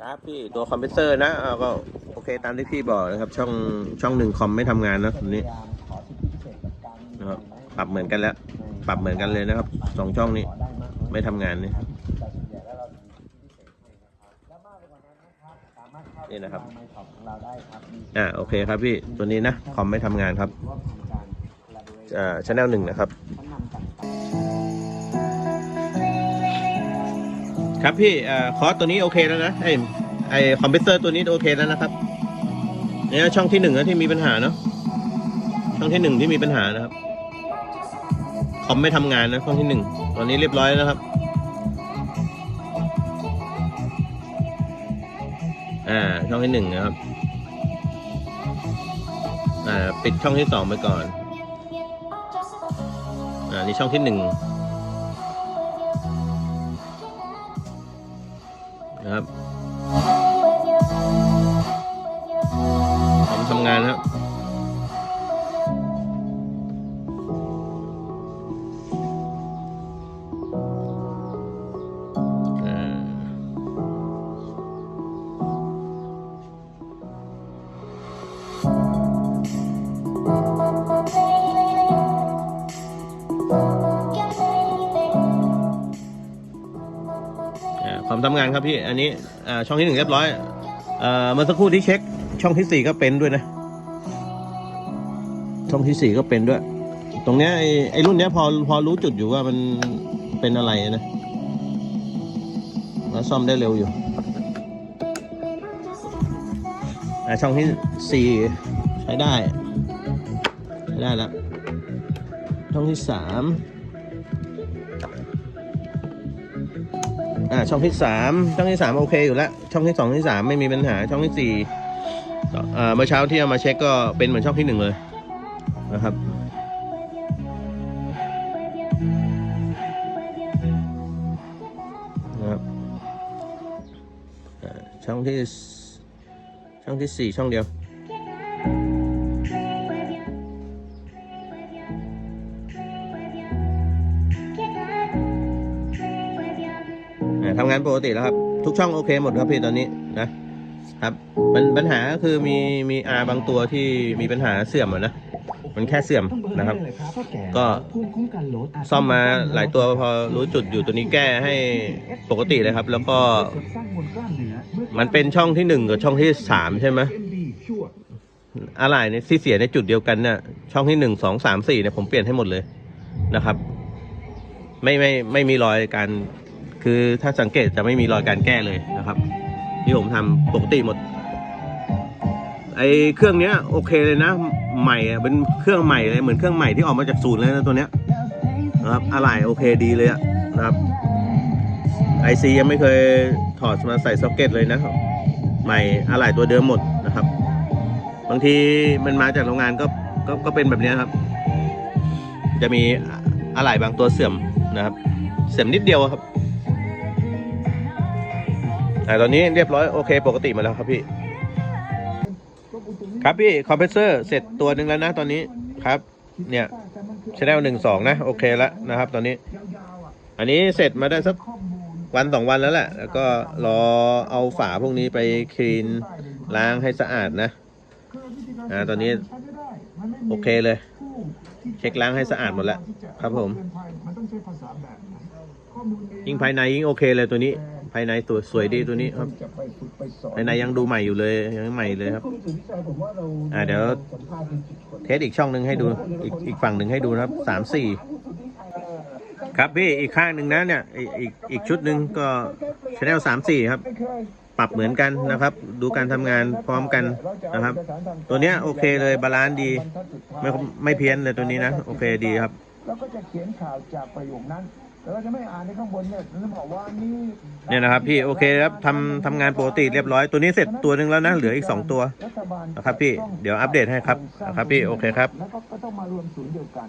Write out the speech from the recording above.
ครับพี่ตัวคอมเพรสเซอร์นะเอาก็โอเคตามที่พี่บอกนะครับ ช่องช่องหนึ่งคอมไม่ทำงานนะตอนนี้นะครับปรับเหมือนกันแล้ว ปรับเหมือนกันเลยนะครับสองช่องนี้ไม่ทำงานนี่นี่นะครับอ่าโอเคครับพี่ตัวนี้นะคอมไม่ทำงานครับอ่าชแนลหนึ่งนะครับ ครับพี่อคอร์สตัวนี้โอเคแล้วนะไอไอคอมพิวเตอร์ตัวนี้โอเคแล้วนะครับเนี่ยช่องที่หนึ่งนะที่มีปัญหาเนาะช่องที่หนึ่งที่มีปัญหานะครับคอมไม่ทำงานนะช่องที่หนึ่งตอนนี้เรียบร้อยแล้วนะครับอ่าช่องที่หนึ่งนะครับอ่าปิดช่องที่สองไปก่อนอ่านี่ช่องที่หนึ่ง นะครับผมทำงานครับ ความทำงานครับพี่ อันนี้ช่องที่หนึ่งเรียบร้อยเมื่อสักครู่ที่เช็ค ช่องที่สี่ก็เป็นด้วยนะ ช่องที่สี่ก็เป็นด้วย ตรงเนี้ยไอ้ไอ้รุ่นเนี้ยพอพอรู้จุดอยู่ว่ามันเป็นอะไรนะแล้วซ่อมได้เร็วอยู่ช่องที่สี่ใช้ได้ ใช้ได้แล้วช่องที่สาม อ่าช่องที่สามช่องที่สามโอเคอยู่แล้วช่องที่สองที่สามไม่มีปัญหาช่องที่สี่อ่าเมื่อเช้าที่เอามาเช็คก็เป็นเหมือนช่องที่หนึ่งเลยนะครับนะครับอ่าช่องที่ช่องที่สี่ช่องเดียว อ่าทำงานปกติแล้วครับ ทุกช่องโอเคหมดครับพี่ตอนนี้นะครับปัญปัญหาก็คือมีมีอาบางตัวที่มีปัญหาเสื่อมอะนะมันแค่เสื่อมนะครับ ก็ซ่อมมาหลายตัวพอรู้จุดอยู่ตัวนี้แก้ให้ปกติเลยครับ แล้วก็มันเป็นช่องที่หนึ่งกับช่องที่สามใช่ไหมอะไรเนี่ยที่เสียในจุดเดียวกันเนี่ยช่องที่หนึ่งสองสามสี่เนี่ยผมเปลี่ยนให้หมดเลยนะครับ ไม่ไม่ไม่มีรอยการ คือถ้าสังเกตจะไม่มีรอยการแก้เลยนะครับ ที่ผมทำปกติหมด ไอเครื่องเนี้ยโอเคเลยนะ ใหม่อะเป็นเครื่องใหม่เลยเหมือนเครื่องใหม่ที่ออกมาจากศูนย์เลยนะตัวเนี้ยนะครับอะไรโอเคดีเลยอะนะครับไอซียังไม่เคยถอดมาใส่ซ็อกเก็ตเลยนะครับใหม่อะไรตัวเดิมหมดนะครับ บางทีมันมาจากโรงงานก็ก็ก็เป็นแบบนี้ครับ จะมีอะไรบางตัวเสื่อมนะครับ เสื่อมนิดเดียวครับ แต่ตอนนี้เรียบร้อยโอเคปกติมาแล้วครับพี่ ครับพี่คอมเพรสเซอร์เสร็จตัวหนึ่งแล้วนะตอนนี้ครับ เนี่ยชแนลหนึ่งสองนะโอเคแล้วนะครับ ตอนนี้ อันนี้เสร็จมาได้สักวันสองวันแล้วแหละ แล้วก็รอเอาฝาพวกนี้ไปคลีนล้างให้สะอาดนะอ่าตอนนี้โอเคเลย เช็คล้างให้สะอาดหมดแล้ว ครับผม ยิ่งภายในยิ่งโอเคเลยตัวนี้ ภายในตัวสวยดีตัวนี้ครับภายในยังดูใหม่อยู่เลยยังใหม่เลยครับอ่าเดี๋ยวเทสอีกช่องหนึ่งให้ดูอีกอีกฝั่งหนึ่งให้ดูนะครับสามสี่ครับพี่อีกข้างหนึ่งนะเนี่ยอีกอีกอีกชุดหนึ่งก็ชแนลสามสี่ครับ ปรับเหมือนกันนะครับ ดูการทำงานพร้อมกันนะครับ ตัวเนี้ยโอเคเลยบาลานซ์ดี ไม่ไม่เพี้ยนเลยตัวนี้นะ โอเคดีครับ แล้วก็จะเขียนข่าวจากประโยคนั้น แต่เราจะไม่อ่านในข้างบนเนี่ยเราจะบอกว่านี่เนี่ยนะครับพี่โอเคครับทำทำงานปกติเรียบร้อยตัวนี้เสร็จตัวหนึ่งแล้วนะเหลืออีกสองตัวรัฐบาลนะครับพี่เดี๋ยวอัปเดตให้ครับนะครับพี่โอเคครับ แล้วก็ก็ต้องมารวมศูนย์เดียวกัน